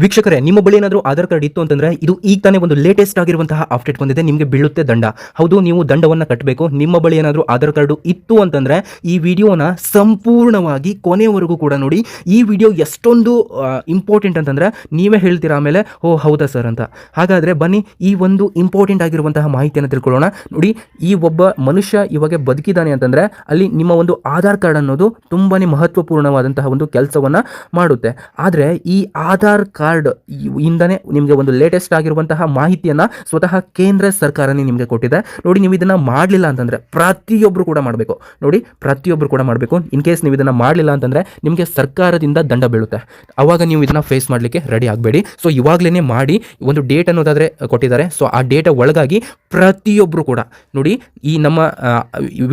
ವೀಕ್ಷಕರೇ, ನಿಮ್ಮ ಬಳಿ ಏನಾದರೂ ಆಧಾರ್ ಕಾರ್ಡ್ ಇತ್ತು ಅಂತಂದ್ರೆ ಇದು ಈಗ ತಾನೇ ಒಂದು ಲೇಟೆಸ್ಟ್ ಆಗಿರುವಂತಹ ಅಪ್ಡೇಟ್ ಬಂದಿದೆ, ನಿಮಗೆ ಬೀಳುತ್ತೆ ದಂಡ. ಹೌದು, ನೀವು ದಂಡವನ್ನು ಕಟ್ಟಬೇಕು ನಿಮ್ಮ ಬಳಿ ಏನಾದರೂ ಆಧಾರ್ ಕಾರ್ಡು ಇತ್ತು ಅಂತಂದ್ರೆ ಈ ವಿಡಿಯೋನ ಸಂಪೂರ್ಣವಾಗಿ ಕೊನೆಯವರೆಗೂ ಕೂಡ ನೋಡಿ. ಈ ವಿಡಿಯೋ ಎಷ್ಟೊಂದು ಇಂಪಾರ್ಟೆಂಟ್ ಅಂತಂದ್ರೆ ನೀವೇ ಹೇಳ್ತೀರಾ ಆಮೇಲೆ, ಓ, ಹೌದಾ ಸರ್ ಅಂತ. ಹಾಗಾದ್ರೆ ಬನ್ನಿ, ಈ ಒಂದು ಇಂಪಾರ್ಟೆಂಟ್ ಆಗಿರುವಂತಹ ಮಾಹಿತಿಯನ್ನು ತಿಳ್ಕೊಳ್ಳೋಣ. ನೋಡಿ, ಈ ಒಬ್ಬ ಮನುಷ್ಯ ಇವಾಗ ಬದುಕಿದ್ದಾನೆ ಅಂತಂದ್ರೆ ಅಲ್ಲಿ ನಿಮ್ಮ ಒಂದು ಆಧಾರ್ ಕಾರ್ಡ್ ಅನ್ನೋದು ತುಂಬಾನೇ ಮಹತ್ವಪೂರ್ಣವಾದಂತಹ ಒಂದು ಕೆಲಸವನ್ನ ಮಾಡುತ್ತೆ. ಆದರೆ ಈ ಆಧಾರ್ ಇಂದನೇ ನಿಮಗೆ ಒಂದು ಲೇಟೆಸ್ಟ್ ಆಗಿರುವಂತಹ ಮಾಹಿತಿಯನ್ನು ಸ್ವತಃ ಕೇಂದ್ರ ಸರ್ಕಾರನೇ ನಿಮಗೆ ಕೊಟ್ಟಿದೆ. ನೋಡಿ, ನೀವು ಇದನ್ನು ಮಾಡಲಿಲ್ಲ ಅಂತಂದರೆ ಪ್ರತಿಯೊಬ್ಬರು ಕೂಡ ಮಾಡಬೇಕು. ನೋಡಿ ಪ್ರತಿಯೊಬ್ಬರು ಕೂಡ ಮಾಡಬೇಕು. ಇನ್ ಕೇಸ್ ನೀವು ಇದನ್ನು ಮಾಡಲಿಲ್ಲ ಅಂತಂದರೆ ನಿಮಗೆ ಸರ್ಕಾರದಿಂದ ದಂಡ ಬೀಳುತ್ತೆ. ಆವಾಗ ನೀವು ಇದನ್ನು ಫೇಸ್ ಮಾಡಲಿಕ್ಕೆ ರೆಡಿ ಆಗಬೇಡಿ. ಸೊ ಇವಾಗಲೇ ಮಾಡಿ ಒಂದು ಡೇಟ್ ಅನ್ನೋದಾದರೆ ಕೊಟ್ಟಿದ್ದಾರೆ. ಸೊ ಆ ಡೇಟ ಒಳಗಾಗಿ ಪ್ರತಿಯೊಬ್ಬರು ಕೂಡ ನೋಡಿ, ಈ ನಮ್ಮ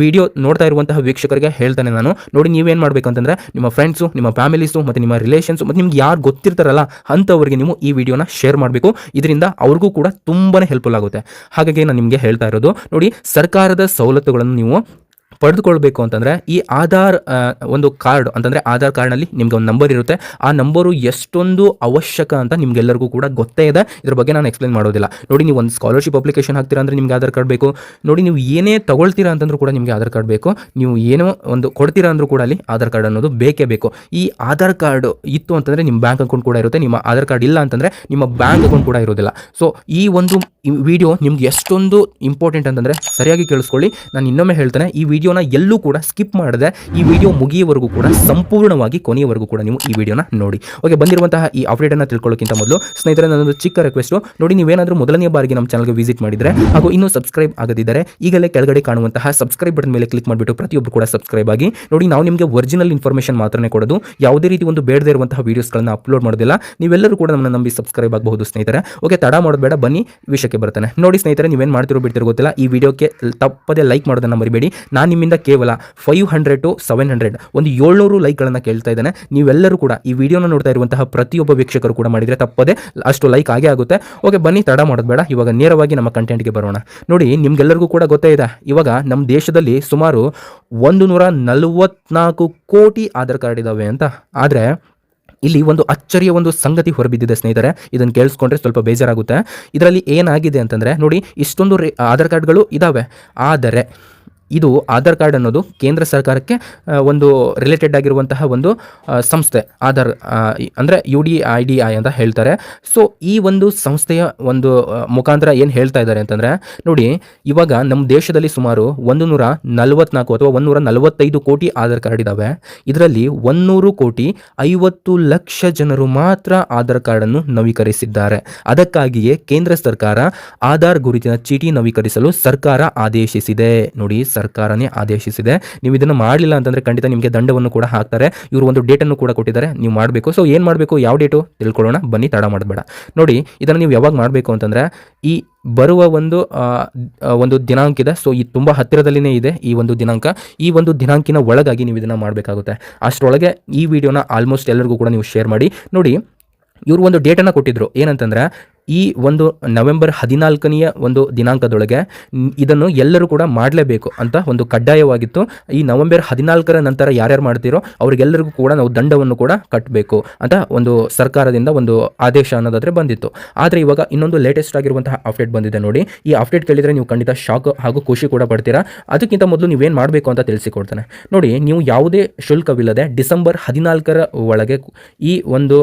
ವಿಡಿಯೋ ನೋಡ್ತಾ ಇರುವಂತಹ ವೀಕ್ಷಕರಿಗೆ ಹೇಳ್ತಾನೆ ನಾನು. ನೋಡಿ, ನೀವೇನು ಮಾಡಬೇಕು ಅಂತಂದ್ರೆ ನಿಮ್ಮ ಫ್ರೆಂಡ್ಸು ನಿಮ್ಮ ಫ್ಯಾಮಿಲೀಸು ಮತ್ತು ನಿಮ್ಮ ರಿಲೇಷನ್ಸು ಮತ್ತು ನಿಮ್ಗೆ ಯಾರು ಗೊತ್ತಿರ್ತಾರಲ್ಲ ಅಂಥವ್ರಿಗೆ ನೀವು ಈ ವಿಡಿಯೋನ ಶೇರ್ ಮಾಡಬೇಕು. ಇದರಿಂದ ಅವ್ರಿಗೂ ಕೂಡ ತುಂಬಾ ಹೆಲ್ಪ್ಫುಲ್ ಆಗುತ್ತೆ. ಹಾಗಾಗಿ ನಾನು ನಿಮಗೆ ಹೇಳ್ತಾ ಇರೋದು, ನೋಡಿ ಸರ್ಕಾರದ ಸವಲತ್ತುಗಳನ್ನು ನೀವು ಪಡೆದುಕೊಳ್ಬೇಕು ಅಂತಂದರೆ ಈ ಆಧಾರ್ ಒಂದು ಕಾರ್ಡ್, ಅಂತಂದರೆ ಆಧಾರ್ ಕಾರ್ಡ್ನಲ್ಲಿ ನಿಮಗೆ ಒಂದು ನಂಬರ್ ಇರುತ್ತೆ. ಆ ನಂಬರು ಎಷ್ಟೊಂದು ಅವಶ್ಯಕ ಅಂತ ನಿಮ್ಗೆಲ್ಲರಿಗೂ ಕೂಡ ಗೊತ್ತೇ ಇದೆ. ಇದ್ರ ಬಗ್ಗೆ ನಾನು ಎಕ್ಸ್ಪ್ಲೇನ್ ಮಾಡೋದಿಲ್ಲ. ನೋಡಿ, ನೀವು ಒಂದು ಸ್ಕಾಲರ್ಶಿಪ್ ಅಪ್ಲಿಕೇಶನ್ ಹಾಕ್ತೀರಾ ಅಂದರೆ ನಿಮಗೆ ಆಧಾರ್ ಕಾರ್ಡ್ ಬೇಕು. ನೋಡಿ, ನೀವು ಏನೇ ತಗೊಳ್ತೀರಾ ಅಂತಂದ್ರೂ ಕೂಡ ನಿಮಗೆ ಆಧಾರ್ ಕಾರ್ಡ್ ಬೇಕು. ನೀವು ಏನೋ ಒಂದು ಕೊಡ್ತೀರಾ ಅಂದರೂ ಕೂಡ ಅಲ್ಲಿ ಆಧಾರ್ ಕಾರ್ಡ್ ಅನ್ನೋದು ಬೇಕೇ ಬೇಕು. ಈ ಆಧಾರ್ ಕಾರ್ಡ್ ಇತ್ತು ಅಂತಂದರೆ ನಿಮ್ಮ ಬ್ಯಾಂಕ್ ಅಕೌಂಟ್ ಕೂಡ ಇರುತ್ತೆ. ನಿಮ್ಮ ಆಧಾರ್ ಕಾರ್ಡ್ ಇಲ್ಲ ಅಂತಂದರೆ ನಿಮ್ಮ ಬ್ಯಾಂಕ್ ಅಕೌಂಟ್ ಕೂಡ ಇರೋದಿಲ್ಲ. ಸೊ, ಈ ಒಂದು ವಿಡಿಯೋ ನಿಮ್ಗೆ ಎಷ್ಟೊಂದು ಇಂಪಾರ್ಟೆಂಟ್ ಅಂತಂದರೆ ಸರಿಯಾಗಿ ಕೇಳಿಸ್ಕೊಳ್ಳಿ. ನಾನು ಇನ್ನೊಮ್ಮೆ ಹೇಳ್ತೇನೆ, ಈ ವಿಡಿಯೋನ ಎಲ್ಲೂ ಕೂಡ ಸ್ಕಿಪ್ ಮಾಡದೆ ಈ ವಿಡಿಯೋ ಮುಗಿಯುವವರೆಗೂ ಕೂಡ ಸಂಪೂರ್ಣವಾಗಿ ಕೊನೆಯವರೆಗೂ ಕೂಡ ನೀವು ಈ ವಿಡಿಯೋನ ನೋಡಿ. ಓಕೆ, ಬಂದಿರುವಂತಹ ಈ ಅಪ್ಡೇಟನ್ನು ತಿಳ್ಕೊಳ್ಳೋಕ್ಕಿಂತ ಮೊದಲು ಸ್ನೇಹಿತರೆ ನನ್ನೊಂದು ಚಿಕ್ಕ ರಿಕ್ವೆಸ್ಟು ನೋಡಿ, ನೀವೇನಾದರೂ ಮೊದಲನೇ ಬಾರಿಗೆ ನಮ್ಮ ಚಾನಲ್ಗೆ ವಿಸಿಟ್ ಮಾಡಿದರೆ ಹಾಗೂ ಇನ್ನೂ ಸಬ್ಸ್ಕ್ರೈಬ್ ಆಗದಿದ್ದರೆ ಈಗಲೇ ಕೆಳಗಡೆ ಕಾಣುವಂತಹ ಸಬ್ಸ್ಕ್ರೈಬ್ ಬಟನ್ ಮೇಲೆ ಕ್ಲಿಕ್ ಮಾಡಿಬಿಟ್ಟು ಪ್ರತಿಯೊಬ್ಬರು ಕೂಡ ಸಬ್ಸ್ಕ್ರೈಬ್ ಆಗಿ. ನೋಡಿ, ನಾವು ನಿಮಗೆ ಒರಿಜಿನಲ್ ಇನ್ಫಾರ್ಮೇಷನ್ ಮಾತ್ರನೇ ಕೊಡೋದು. ಯಾವುದೇ ರೀತಿ ಒಂದು ಬೇಡದೇ ಇರುವಂತಹ ವೀಡಿಯೋಸ್ಗಳನ್ನ ಅಪ್ಲೋಡ್ ಮಾಡೋದಿಲ್ಲ. ನೀವೆಲ್ಲರೂ ಕೂಡ ನಮ್ಮನ್ನು ನಂಬಿ ಸಬ್ಸ್ಕ್ರೈಬ್ ಆಗಬಹುದು ಸ್ನೇಹಿತರೆ. ಓಕೆ, ತಡ ಮಾಡೋದು ಬೇಡ ಬನ್ನಿ, ವಿಷಯಕ್ಕೆ ಬರ್ತಾನೆ. ನೋಡಿ ಸ್ನೇಹಿತರೆ, ನೀವೇನು ಮಾಡ್ತಿರೋ ಬಿಡ್ತಿರೋ ಗೊತ್ತಿಲ್ಲ. ಈ ವಿಡಿಯೋಕ್ಕೆ ತಪ್ಪದೇ ಲೈಕ್ ಮಾಡೋದನ್ನ ಮರಿಬೇಡಿ. ನಾನು ನಿಮ್ಮಿಂದ ಕೇವಲ five hundred to seven hundred ಒಂದು ಏಳ್ನೂರು ಲೈಕ್ಗಳನ್ನು ಕೇಳ್ತಾ ಇದ್ದಾನೆ. ನೀವೆಲ್ಲರೂ ಕೂಡ ಈ ವಿಡಿಯೋನ ನೋಡ್ತಾ ಇರುವಂತಹ ಪ್ರತಿಯೊಬ್ಬ ವೀಕ್ಷಕರು ಕೂಡ ಮಾಡಿದರೆ ತಪ್ಪದೆ ಅಷ್ಟು ಲೈಕ್ ಆಗೇ ಆಗುತ್ತೆ. ಓಕೆ, ಬನ್ನಿ, ತಡ ಮಾಡೋದು ಬೇಡ. ಇವಾಗ ನೇರವಾಗಿ ನಮ್ಮ ಕಂಟೆಂಟ್ಗೆ ಬರೋಣ. ನೋಡಿ, ನಿಮ್ಗೆಲ್ಲರಿಗೂ ಕೂಡ ಗೊತ್ತೇ ಇದೆ. ಇವಾಗ ನಮ್ಮ ದೇಶದಲ್ಲಿ ಸುಮಾರು ಒಂದು ನೂರ ನಲವತ್ನಾಲ್ಕು ಕೋಟಿ ಆಧಾರ್ ಕಾರ್ಡ್ ಇದ್ದಾವೆ ಅಂತ. ಆದರೆ ಇಲ್ಲಿ ಒಂದು ಅಚ್ಚರಿಯ ಒಂದು ಸಂಗತಿ ಹೊರಬಿದ್ದಿದೆ ಸ್ನೇಹಿತರೆ. ಇದನ್ನು ಕೇಳಿಸ್ಕೊಂಡ್ರೆ ಸ್ವಲ್ಪ ಬೇಜಾರಾಗುತ್ತೆ. ಇದರಲ್ಲಿ ಏನಾಗಿದೆ ಅಂತಂದರೆ ನೋಡಿ, ಇಷ್ಟೊಂದು ರೇ ಆಧಾರ್ ಕಾರ್ಡ್ಗಳು ಇದ್ದಾವೆ ಆದರೆ ಇದು ಆಧಾರ್ ಕಾರ್ಡ್ ಅನ್ನೋದು ಕೇಂದ್ರ ಸರ್ಕಾರಕ್ಕೆ ಒಂದು ರಿಲೇಟೆಡ್ ಆಗಿರುವಂತಹ ಒಂದು ಸಂಸ್ಥೆ. ಆಧಾರ್ ಅಂದರೆ U D I D I ಅಂತ ಹೇಳ್ತಾರೆ. ಸೊ ಈ ಒಂದು ಸಂಸ್ಥೆಯ ಒಂದು ಮುಖಾಂತರ ಏನು ಹೇಳ್ತಾ ಇದ್ದಾರೆ ಅಂತಂದರೆ, ನೋಡಿ, ಇವಾಗ ನಮ್ಮ ದೇಶದಲ್ಲಿ ಸುಮಾರು ಒಂದು ನೂರ ನಲವತ್ನಾಲ್ಕು ಅಥವಾ ಒಂದೂರ ನಲವತ್ತೈದು ಕೋಟಿ ಆಧಾರ್ ಕಾರ್ಡ್ ಇದ್ದಾವೆ ಇದರಲ್ಲಿ ಒಂದೂರು ಕೋಟಿ ಐವತ್ತು ಲಕ್ಷ ಜನರು ಮಾತ್ರ ಆಧಾರ್ ಕಾರ್ಡನ್ನು ನವೀಕರಿಸಿದ್ದಾರೆ. ಅದಕ್ಕಾಗಿಯೇ ಕೇಂದ್ರ ಸರ್ಕಾರ ಆಧಾರ್ ಗುರುತಿನ ಚೀಟಿ ನವೀಕರಿಸಲು ಸರ್ಕಾರ ಆದೇಶಿಸಿದೆ. ನೋಡಿ ಸರ್ಕಾರನೇ ಆದೇಶಿಸಿದೆ. ನೀವು ಇದನ್ನು ಮಾಡಲಿಲ್ಲ ಅಂತಂದ್ರೆ ಖಂಡಿತ ನಿಮಗೆ ದಂಡವನ್ನು ಕೂಡ ಹಾಕ್ತಾರೆ. ಇವರು ಒಂದು ಡೇಟನ್ನು ಕೂಡ ಕೊಟ್ಟಿದ್ದಾರೆ. ನೀವು ಮಾಡಬೇಕು. ಸೊ ಏನು ಮಾಡಬೇಕು? ಯಾವ ಡೇಟು ತಿಳ್ಕೊಳ್ಳೋಣ. ಬನ್ನಿ, ತಡ ಮಾಡಬೇಡ ನೋಡಿ, ಇದನ್ನು ನೀವು ಯಾವಾಗ ಮಾಡಬೇಕು ಅಂತಂದರೆ, ಈ ಬರುವ ಒಂದು ಒಂದು ದಿನಾಂಕ ಇದೆ ಸೊ ಈ ತುಂಬ ಹತ್ತಿರದಲ್ಲಿನೇ ಇದೆ ಈ ಒಂದು ದಿನಾಂಕ. ಈ ಒಂದು ದಿನಾಂಕಿನ ಒಳಗಾಗಿ ನೀವು ಇದನ್ನು ಮಾಡಬೇಕಾಗುತ್ತೆ. ಅಷ್ಟರೊಳಗೆ ಈ ವಿಡಿಯೋನ ಆಲ್ಮೋಸ್ಟ್ ಎಲ್ಲರಿಗೂ ಕೂಡ ನೀವು ಶೇರ್ ಮಾಡಿ. ನೋಡಿ, ಇವರು ಒಂದು ಡೇಟನ್ನು ಕೊಟ್ಟಿದ್ರು. ಏನಂತಂದ್ರೆ ಈ ಒಂದು ನವೆಂಬರ್ ಹದಿನಾಲ್ಕನೆಯ ಒಂದು ದಿನಾಂಕದೊಳಗೆ ಇದನ್ನು ಎಲ್ಲರೂ ಕೂಡ ಮಾಡಲೇಬೇಕು ಅಂತ ಒಂದು ಕಡ್ಡಾಯವಾಗಿತ್ತು. ಈ ನವೆಂಬರ್ ಹದಿನಾಲ್ಕರ ನಂತರ ಯಾರ್ಯಾರು ಮಾಡ್ತೀರೋ ಅವರಿಗೆಲ್ಲರಿಗೂ ಕೂಡ ನಾವು ದಂಡವನ್ನು ಕೂಡ ಕಟ್ಟಬೇಕು ಅಂತ ಒಂದು ಸರ್ಕಾರದಿಂದ ಒಂದು ಆದೇಶ ಅನ್ನೋದಾದರೆ ಬಂದಿತ್ತು. ಆದರೆ ಇವಾಗ ಇನ್ನೊಂದು ಲೇಟೆಸ್ಟ್ ಆಗಿರುವಂತಹ ಅಪ್ಡೇಟ್ ಬಂದಿದೆ ನೋಡಿ. ಈ ಅಪ್ಡೇಟ್ ಕೇಳಿದರೆ ನೀವು ಖಂಡಿತ ಶಾಕ್ ಹಾಗೂ ಖುಷಿ ಕೂಡ ಪಡ್ತೀರಾ. ಅದಕ್ಕಿಂತ ಮೊದಲು ನೀವೇನು ಮಾಡಬೇಕು ಅಂತ ತಿಳಿಸಿಕೊಡ್ತಾನೆ. ನೋಡಿ, ನೀವು ಯಾವುದೇ ಶುಲ್ಕವಿಲ್ಲದೆ ಡಿಸೆಂಬರ್ ಹದಿನಾಲ್ಕರ ಒಳಗೆ ಈ ಒಂದು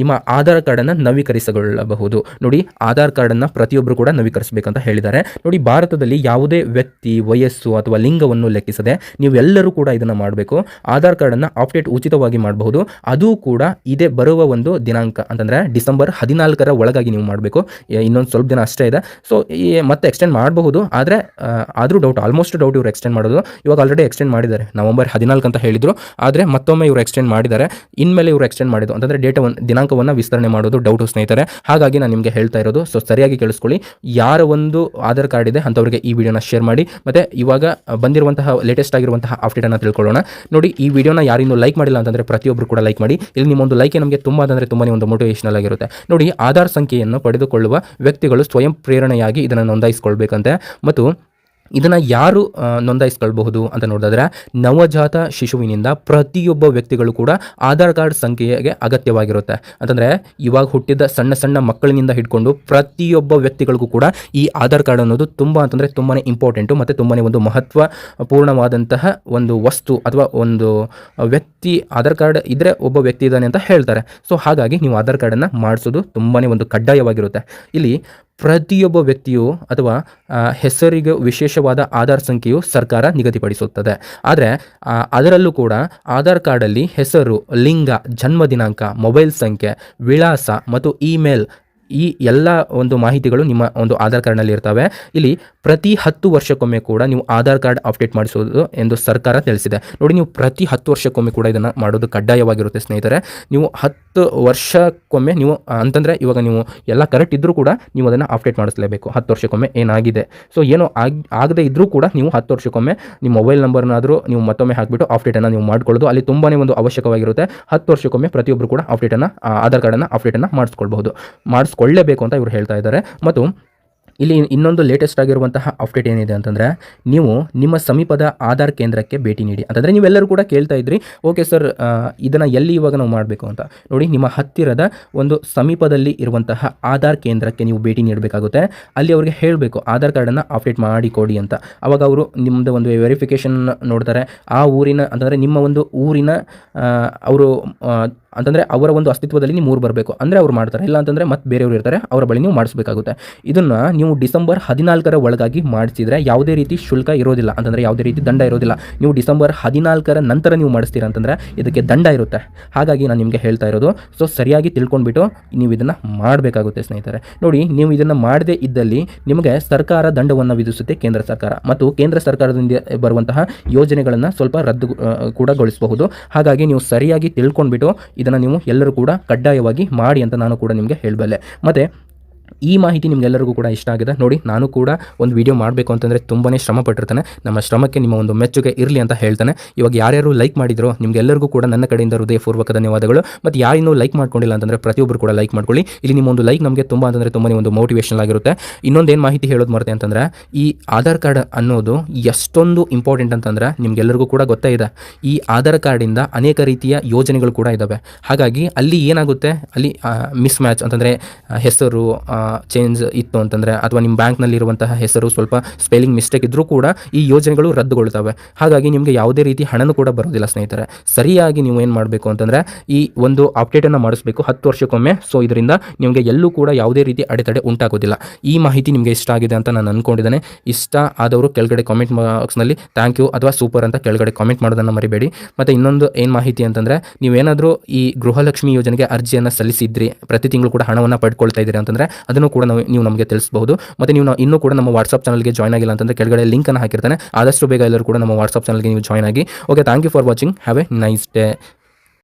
ನಿಮ್ಮ ಆಧಾರ್ ಕಾರ್ಡನ್ನು ನವೀಕರಿಸಿಕೊಳ್ಳಬಹುದು. ನೋಡಿ, ಆಧಾರ್ ಕಾರ್ಡನ್ನು ಪ್ರತಿಯೊಬ್ಬರು ಕೂಡ ನವೀಕರಿಸಬೇಕಂತ ಹೇಳಿದ್ದಾರೆ. ನೋಡಿ, ಭಾರತದಲ್ಲಿ ಯಾವುದೇ ವ್ಯಕ್ತಿ, ವಯಸ್ಸು ಅಥವಾ ಲಿಂಗವನ್ನು ಲೆಕ್ಕಿಸದೆ ನೀವೆಲ್ಲರೂ ಕೂಡ ಇದನ್ನು ಮಾಡಬೇಕು. ಆಧಾರ್ ಕಾರ್ಡನ್ನು ಅಪ್ಡೇಟ್ ಉಚಿತವಾಗಿ ಮಾಡಬಹುದು. ಅದು ಕೂಡ ಇದೇ ಬರುವ ಒಂದು ದಿನಾಂಕ, ಅಂತಂದರೆ ಡಿಸೆಂಬರ್ ಹದಿನಾಲ್ಕರ ಒಳಗಾಗಿ ನೀವು ಮಾಡಬೇಕು. ಇನ್ನೊಂದು ಸ್ವಲ್ಪ ದಿನ ಅಷ್ಟೇ ಇದೆ. ಸೊ, ಈ ಮತ್ತೆ ಎಕ್ಸ್ಟೆಂಡ್ ಮಾಡಬಹುದು. ಆದರೆ ಆದರೂ ಡೌಟ್ ಆಲ್ಮೋಸ್ಟ್ ಡೌಟ್ ಇವರು ಎಕ್ಸ್ಟೆಂಡ್ ಮಾಡೋದು. ಇವಾಗ ಆಲ್ರೆಡಿ ಎಕ್ಸ್ಟೆಂಡ್ ಮಾಡಿದ್ದಾರೆ. ನವಂಬರ್ ಹದಿನಾಲ್ಕು ಅಂತ ಹೇಳಿದ್ರು. ಆದರೆ, ಮತ್ತೊಮ್ಮೆ ಇವರು ಎಕ್ಸ್ಟೆಂಡ್ ಮಾಡಿದ್ದಾರೆ. ಇನ್ಮೇಲೆ ಇವರು ಎಕ್ಸ್ಟೆಂಡ್ ಮಾಡಿದ್ರು ಅಂತಂದರೆ ಡೇಟ್ ದಿನಾಂಕವನ್ನು ವಿಸ್ತರಣೆ ಮಾಡೋದು ಡೌಟು ಸ್ನೇಹಿತರೆ. ಹಾಗಾಗಿ ನಿಮಗೆ ಹೇಳ್ತಾ ಇರೋದು ಸೊ ಸರಿಯಾಗಿ ಕೇಳಿಸ್ಕೊಳ್ಳಿ. ಯಾರ ಒಂದು ಆಧಾರ್ ಕಾರ್ಡ್ ಇದೆ, ಅಂಥವ್ರಿಗೆ ಈ ವಿಡಿಯೋನ ಶೇರ್ ಮಾಡಿ. ಮತ್ತು ಇವಾಗ ಬಂದಿರುವಂತಹ ಲೇಟೆಸ್ಟ್ ಆಗಿರುವಂತಹ ಅಪ್ಡೇಟನ್ನು ತಿಳ್ಕೊಳ್ಳೋಣ. ನೋಡಿ, ಈ ವಿಡಿಯೋನ ಯಾರಿನ್ನೂ ಲೈಕ್ ಮಾಡಿಲ್ಲ ಅಂತಂದರೆ ಪ್ರತಿಯೊಬ್ಬರು ಕೂಡ ಲೈಕ್ ಮಾಡಿ. ಇಲ್ಲಿ ನಿಮ್ಮೊಂದು ಲೈಕ್ ನಮಗೆ ತುಂಬ ಅಂದರೆ ತುಂಬಾ ಒಂದು ಮೋಟಿವೇಶನಲ್ ಆಗಿರುತ್ತೆ. ನೋಡಿ, ಆಧಾರ್ ಸಂಖ್ಯೆಯನ್ನು ಪಡೆದುಕೊಳ್ಳುವ ವ್ಯಕ್ತಿಗಳು ಸ್ವಯಂ ಪ್ರೇರಣೆಯಾಗಿ ಇದನ್ನು ನೋಂದಾಯಿಸಿಕೊಳ್ಬೇಕಂತೆ. ಮತ್ತು ಇದನ್ನು ಯಾರು ನೋಂದಾಯಿಸ್ಕೊಳ್ಬಹುದು ಅಂತ ನೋಡಿದ್ರೆ ನವಜಾತ ಶಿಶುವಿನಿಂದ ಪ್ರತಿಯೊಬ್ಬ ವ್ಯಕ್ತಿಗಳು ಕೂಡ ಆಧಾರ್ ಕಾರ್ಡ್ ಸಂಖ್ಯೆಗೆ ಅಗತ್ಯವಾಗಿರುತ್ತೆ. ಅಂತಂದರೆ, ಇವಾಗ ಹುಟ್ಟಿದ ಸಣ್ಣ ಸಣ್ಣ ಮಕ್ಕಳಿನಿಂದ ಹಿಡ್ಕೊಂಡು ಪ್ರತಿಯೊಬ್ಬ ವ್ಯಕ್ತಿಗಳಿಗೂ ಕೂಡ ಈ ಆಧಾರ್ ಕಾರ್ಡ್ ಅನ್ನೋದು ತುಂಬ ಅಂತಂದರೆ ತುಂಬಾ ಇಂಪಾರ್ಟೆಂಟು ಮತ್ತು ತುಂಬಾ ಒಂದು ಮಹತ್ವಪೂರ್ಣವಾದಂತಹ ಒಂದು ವಸ್ತು ಅಥವಾ ಒಂದು ವ್ಯಕ್ತಿ ಆಧಾರ್ ಕಾರ್ಡ್ ಇದ್ದರೆ ಒಬ್ಬ ವ್ಯಕ್ತಿ ಇದ್ದಾನೆ ಅಂತ ಹೇಳ್ತಾರೆ. ಸೊ, ಹಾಗಾಗಿ ನೀವು ಆಧಾರ್ ಕಾರ್ಡನ್ನು ಮಾಡಿಸೋದು ತುಂಬಾ ಒಂದು ಕಡ್ಡಾಯವಾಗಿರುತ್ತೆ. ಇಲ್ಲಿ ಪ್ರತಿಯೊಬ್ಬ ವ್ಯಕ್ತಿಯು ಅಥವಾ ಹೆಸರಿಗೆ ವಿಶೇಷವಾದ ಆಧಾರ್ ಸಂಖ್ಯೆಯು ಸರ್ಕಾರ ನಿಗದಿಪಡಿಸುತ್ತದೆ. ಆದರೆ ಅದರಲ್ಲೂ ಕೂಡ ಆಧಾರ್ ಕಾರ್ಡಲ್ಲಿ ಹೆಸರು, ಲಿಂಗ, ಜನ್ಮ ದಿನಾಂಕ, ಮೊಬೈಲ್ ಸಂಖ್ಯೆ, ವಿಳಾಸ ಮತ್ತು ಇಮೇಲ್ ಈ ಎಲ್ಲ ಒಂದು ಮಾಹಿತಿಗಳು ನಿಮ್ಮ ಒಂದು ಆಧಾರ್ ಕಾರ್ಡ್ನಲ್ಲಿ ಇರ್ತವೆ. ಇಲ್ಲಿ ಪ್ರತಿ ಹತ್ತು ವರ್ಷಕ್ಕೊಮ್ಮೆ ಕೂಡ ನೀವು ಆಧಾರ್ ಕಾರ್ಡ್ ಅಪ್ಡೇಟ್ ಮಾಡಿಸೋದು ಎಂದು ಸರ್ಕಾರ ತಿಳಿಸಿದೆ. ನೋಡಿ, ನೀವು ಪ್ರತಿ ಹತ್ತು ವರ್ಷಕ್ಕೊಮ್ಮೆ ಕೂಡ ಇದನ್ನು ಮಾಡೋದು ಕಡ್ಡಾಯವಾಗಿರುತ್ತೆ ಸ್ನೇಹಿತರೆ. ನೀವು ಹತ್ತು ವರ್ಷಕ್ಕೊಮ್ಮೆ ನೀವು, ಅಂತಂದರೆ ಇವಾಗ ನೀವು ಎಲ್ಲ ಕರೆಕ್ಟ್ ಇದ್ದರೂ ಕೂಡ ನೀವು ಅದನ್ನು ಅಪ್ಡೇಟ್ ಮಾಡಿಸಲೇಬೇಕು. ಹತ್ತು ವರ್ಷಕ್ಕೊಮ್ಮೆ ಏನಾಗಿದೆ. ಸೊ, ಏನೋ ಆಗಿ, ಆಗದೇ ಇದ್ದರೂ ಕೂಡ ನೀವು ಹತ್ತು ವರ್ಷಕ್ಕೊಮ್ಮೆ ನಿಮ್ಮ ಮೊಬೈಲ್ ನಂಬರ್ನಾದರೂ ನೀವು ಮತ್ತೊಮ್ಮೆ ಹಾಕಿಬಿಟ್ಟು ಅಪ್ಡೇಟನ್ನು ನೀವು ಮಾಡ್ಕೊಳ್ಳೋದು ಅಲ್ಲಿ ತುಂಬಾ ಒಂದು ಅವಶ್ಯಕವಾಗಿರುತ್ತೆ. ಹತ್ತು ವರ್ಷಕ್ಕೊಮ್ಮೆ ಪ್ರತಿಯೊಬ್ಬರು ಕೂಡ ಅಪ್ಡೇಟನ್ನು ಆಧಾರ್ ಕಾರ್ಡನ್ನು ಅಪ್ಡೇಟನ್ನು ಮಾಡಿಸ್ಕೊಳ್ಬಹುದು. ಮಾಡಿಸ್ಕೊಳ್ಳೇಬೇಕು ಅಂತ ಇವರು ಹೇಳ್ತಾ ಇದ್ದಾರೆ. ಮತ್ತು ಇಲ್ಲಿ ಇನ್ನೊಂದು ಲೇಟೆಸ್ಟ್ ಆಗಿರುವಂತಹ ಅಪ್ಡೇಟ್ ಏನಿದೆ ಅಂತಂದರೆ, ನೀವು ನಿಮ್ಮ ಸಮೀಪದ ಆಧಾರ್ ಕೇಂದ್ರಕ್ಕೆ ಭೇಟಿ ನೀಡಿ. ಅಂತಂದರೆ ನೀವೆಲ್ಲರೂ ಕೂಡ ಕೇಳ್ತಾ ಇದ್ರಿ, ಓಕೆ ಸರ್ ಇದನ್ನು ಎಲ್ಲಿ ಇವಾಗ ನಾವು ಮಾಡಬೇಕು ಅಂತ? ನೋಡಿ, ನಿಮ್ಮ ಹತ್ತಿರದ ಒಂದು ಸಮೀಪದಲ್ಲಿ ಇರುವಂತಹ ಆಧಾರ್ ಕೇಂದ್ರಕ್ಕೆ ನೀವು ಭೇಟಿ ನೀಡಬೇಕಾಗುತ್ತೆ. ಅಲ್ಲಿ ಅವರಿಗೆ ಹೇಳಬೇಕು, ಆಧಾರ್ ಕಾರ್ಡನ್ನು ಅಪ್ಡೇಟ್ ಮಾಡಿ ಕೊಡಿ ಅಂತ. ಅವಾಗ ಅವರು ನಿಮ್ಮದು ಒಂದು ವೆರಿಫಿಕೇಷನ್ ನೋಡ್ತಾರೆ. ಆ ಊರಿನ, ಅಂತಂದರೆ ನಿಮ್ಮ ಒಂದು ಊರಿನ ಅವರು ಅಂತಂದರೆ ಅವರ ಒಂದು ಅಸ್ತಿತ್ವದಲ್ಲಿ ನೀವು ಮೂರು ಬರಬೇಕು. ಅಂದರೆ ಅವ್ರು ಮಾಡ್ತಾರೆ. ಇಲ್ಲ ಅಂತಂದರೆ ಮತ್ತೆ ಬೇರೆಯವರು ಇರ್ತಾರೆ. ಅವರ ಬಳಿ ನೀವು ಮಾಡಿಸಬೇಕಾಗುತ್ತೆ. ಇದನ್ನು ನೀವು ಡಿಸೆಂಬರ್ ಹದಿನಾಲ್ಕರ ಒಳಗಾಗಿ ಮಾಡಿಸಿದರೆ ಯಾವುದೇ ರೀತಿ ಶುಲ್ಕ ಇರೋದಿಲ್ಲ. ಅಂತಂದರೆ ಯಾವುದೇ ರೀತಿ ದಂಡ ಇರೋದಿಲ್ಲ. ನೀವು ಡಿಸೆಂಬರ್ ಹದಿನಾಲ್ಕರ ನಂತರ ನೀವು ಮಾಡಿಸ್ತೀರ ಅಂತಂದರೆ ಇದಕ್ಕೆ ದಂಡ ಇರುತ್ತೆ. ಹಾಗಾಗಿ ನಾನು ನಿಮಗೆ ಹೇಳ್ತಾ ಇರೋದು, ಸೊ ಸರಿಯಾಗಿ ತಿಳ್ಕೊಂಡ್ಬಿಟ್ಟು ನೀವು ಇದನ್ನು ಮಾಡಬೇಕಾಗುತ್ತೆ ಸ್ನೇಹಿತರೆ. ನೋಡಿ, ನೀವು ಇದನ್ನು ಮಾಡದೇ ಇದ್ದಲ್ಲಿ ನಿಮಗೆ ಸರ್ಕಾರ ದಂಡವನ್ನು ವಿಧಿಸುತ್ತೆ ಕೇಂದ್ರ ಸರ್ಕಾರ. ಮತ್ತು ಕೇಂದ್ರ ಸರ್ಕಾರದಿಂದ ಬರುವಂತಹ ಯೋಜನೆಗಳನ್ನು ಸ್ವಲ್ಪ ರದ್ದು ಕೂಡ ಗೊಳಿಸಬಹುದು. ಹಾಗಾಗಿ ನೀವು ಸರಿಯಾಗಿ ತಿಳ್ಕೊಂಡ್ಬಿಟ್ಟು ನೀವು ಎಲ್ಲರೂ ಕೂಡ ಕಡ್ಡಾಯವಾಗಿ ಮಾಡಿ ಅಂತ ನಾನು ಕೂಡ ನಿಮಗೆ ಹೇಳಬಲ್ಲೆ. ಮತ್ತು ಈ ಮಾಹಿತಿ ನಿಮಗೆಲ್ಲರಿಗೂ ಕೂಡ ಇಷ್ಟ ಆಗಿದೆ. ನೋಡಿ, ನಾನು ಕೂಡ ಒಂದು ವಿಡಿಯೋ ಮಾಡಬೇಕು ಅಂತಂದರೆ ತುಂಬಾ ಶ್ರಮ ಪಟ್ಟಿರ್ತಾನೆ. ನಮ್ಮ ಶ್ರಮಕ್ಕೆ ನಿಮ್ಮ ಒಂದು ಮೆಚ್ಚುಗೆ ಇರಲಿ ಅಂತ ಹೇಳ್ತಾನೆ. ಇವಾಗ ಯಾರ್ಯಾರು ಲೈಕ್ ಮಾಡಿದ್ರು ನಿಮಗೆಲ್ಲರಿಗೂ ಕೂಡ ನನ್ನ ಕಡೆಯಿಂದ ಹೃದಯಪೂರ್ವಕ ಧನ್ಯವಾದಗಳು. ಮತ್ತು ಯಾರಿನ್ನೂ ಲೈಕ್ ಮಾಡ್ಕೊಂಡಿಲ್ಲ ಅಂತಂದರೆ ಪ್ರತಿಯೊಬ್ಬರು ಕೂಡ ಲೈಕ್ ಮಾಡ್ಕೊಳ್ಳಿ. ಇಲ್ಲಿ ನಿಮ್ಮ ಒಂದು ಲೈಕ್ ನಮಗೆ ತುಂಬ ಅಂತಂದರೆ ತುಂಬಾ ಒಂದು ಮೋಟಿವೇಶನ್ ಆಗಿರುತ್ತೆ. ಇನ್ನೊಂದೇನು ಮಾಹಿತಿ ಹೇಳೋದು ಮರ್ತೆ ಅಂತಂದರೆ, ಈ ಆಧಾರ್ ಕಾರ್ಡ್ ಅನ್ನೋದು ಎಷ್ಟೊಂದು ಇಂಪಾರ್ಟೆಂಟ್ ಅಂತಂದರೆ ನಿಮಗೆಲ್ಲರಿಗೂ ಕೂಡ ಗೊತ್ತೇ ಇದೆ. ಈ ಆಧಾರ್ ಕಾರ್ಡಿಂದ ಅನೇಕ ರೀತಿಯ ಯೋಜನೆಗಳು ಕೂಡ ಇದ್ದಾವೆ ಹಾಗಾಗಿ ಅಲ್ಲಿ ಏನಾಗುತ್ತೆ, ಅಲ್ಲಿ ಮಿಸ್ ಮ್ಯಾಚ್ ಅಂತಂದರೆ ಹೆಸರು ಚೇಂಜ್ ಇತ್ತು ಅಂತಂದರೆ, ಅಥವಾ ನಿಮ್ಮ ಬ್ಯಾಂಕ್ನಲ್ಲಿರುವಂತಹ ಹೆಸರು ಸ್ವಲ್ಪ ಸ್ಪೆಲ್ಲಿಂಗ್ ಮಿಸ್ಟೇಕ್ ಇದ್ದರೂ ಕೂಡ ಈ ಯೋಜನೆಗಳು ರದ್ದುಗೊಳ್ತವೆ. ಹಾಗಾಗಿ ನಿಮಗೆ ಯಾವುದೇ ರೀತಿ ಹಣನೂ ಕೂಡ ಬರೋದಿಲ್ಲ ಸ್ನೇಹಿತರೆ. ಸರಿಯಾಗಿ ನೀವು ಏನು ಮಾಡಬೇಕು ಅಂತಂದರೆ, ಈ ಒಂದು ಅಪ್ಡೇಟನ್ನು ಮಾಡಿಸ್ಬೇಕು ಹತ್ತು ವರ್ಷಕ್ಕೊಮ್ಮೆ. ಸೊ ಇದರಿಂದ ನಿಮಗೆ ಎಲ್ಲೂ ಕೂಡ ಯಾವುದೇ ರೀತಿ ಅಡೆತಡೆ ಉಂಟಾಗೋದಿಲ್ಲ. ಈ ಮಾಹಿತಿ ನಿಮಗೆ ಇಷ್ಟ ಆಗಿದೆ ಅಂತ ನಾನು ಅಂದ್ಕೊಂಡಿದ್ದೇನೆ ಇಷ್ಟ ಆದವರು ಕೆಳಗಡೆ ಕಾಮೆಂಟ್ ಬಾಕ್ಸ್ನಲ್ಲಿ ಥ್ಯಾಂಕ್ ಯು ಅಥವಾ ಸೂಪರ್ ಅಂತ ಕೆಳಗಡೆ ಕಾಮೆಂಟ್ ಮಾಡೋದನ್ನು ಮರಿಬೇಡಿ. ಮತ್ತು ಇನ್ನೊಂದು ಏನು ಮಾಹಿತಿ ಅಂತಂದರೆ, ನೀವೇನಾದರೂ ಈ ಗೃಹಲಕ್ಷ್ಮಿ ಯೋಜನೆಗೆ ಅರ್ಜಿಯನ್ನು ಸಲ್ಲಿಸಿದ್ರಿ, ಪ್ರತಿ ತಿಂಗಳು ಕೂಡ ಹಣವನ್ನು ಪಡ್ಕೊಳ್ತಾ ಇದ್ದೀರಿ ಅಂತಂದರೆ ಅದನ್ನು ಕೂಡ ನಾವು ನೀವು ನಮಗೆ ತಿಳಿಸಬಹುದು. ಮತ್ತು ನೀವು ಇನ್ನೂ ಕೂಡ ನಮ್ಮ ವಾಟ್ಸಪ್ ಚಾನಲ್ಗೆ ಜಾಯ್ನ್ ಆಗಿಲ್ಲ ಅಂತಂದ್ರೆ ಕೆಳಗಡೆ ಲಿಂಕನ್ನು ಹಾಕಿರ್ತಾನೆ. ಆದಷ್ಟು ಬೇಗ ಎಲ್ಲರೂ ಕೂಡ ನಮ್ಮ ವಾಟ್ಸಪ್ ಚಾನಲ್ಗೆ ನೀವು ಜಾಯ್ನ್ ಆಗಿ. Okay thank you for watching have a nice day